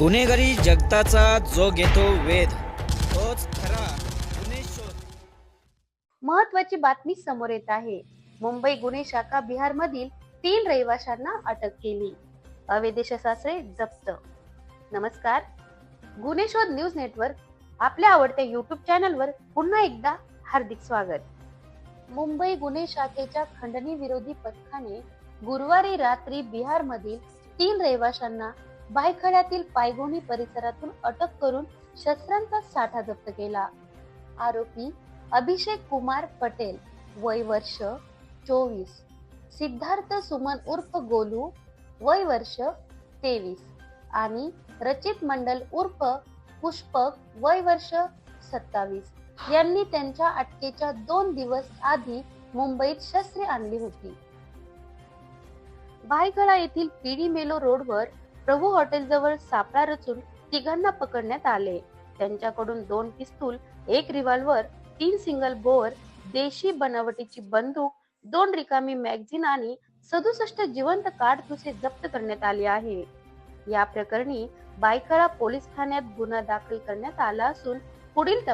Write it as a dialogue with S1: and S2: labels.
S1: गुन्हेगारी जगताचा जो घेतो वेध तोच खरा गुन्हे शोध.
S2: महत्वाची बातमी समोर येत आहे. मुंबई गुन्हे शाखा बिहार मधील तीन रहिवाशांना अटक केली. अवैध शस्त्रे जप्त. नमस्कार. गुन्हे शोध न्यूज नेटवर्क आपल्या आवडत्या युट्यूब चॅनलवर पुन्हा एकदा हार्दिक स्वागत. मुंबई गुन्हे शाखेच्या खंडणी विरोधी पथकाने गुरुवारी रात्री बिहारमधील तीन रहिवाशांना भायखळ्यातील पायगोणी परिसरातून अटक करून शस्त्रांचा साठा जप्त केला. आरोपी अभिषेक कुमार पटेल वय वर्ष चोवीस. सिद्धार्थ सुमन उर्फ गोलू वय वर्ष तेवीस. आणि रचित मंडल उर्फ पुष्पक वय वर्ष सत्तावीस. यांनी त्यांच्या अटकेच्या दोन दिवस आधी मुंबईत शस्त्रे आणली होती. भायखळा येथील पिडी मेलो रोडवर प्रभू हॉटेल जवळ सापळा रचून तिघांना पकडण्यात आले. त्यांच्याकडून दोन पिस्तूल एक रिव्हॉल्वर तीन सिंगल बोअर देशी बनावटीची बंदूक दोन रिकामी मॅगझिन आणि सदुसष्ट जिवंत काडतुसे जप्त करण्यात आले आहे. या प्रकरणी बायखळा पोलीस ठाण्यात गुन्हा दाखल करण्यात आला असून पुढील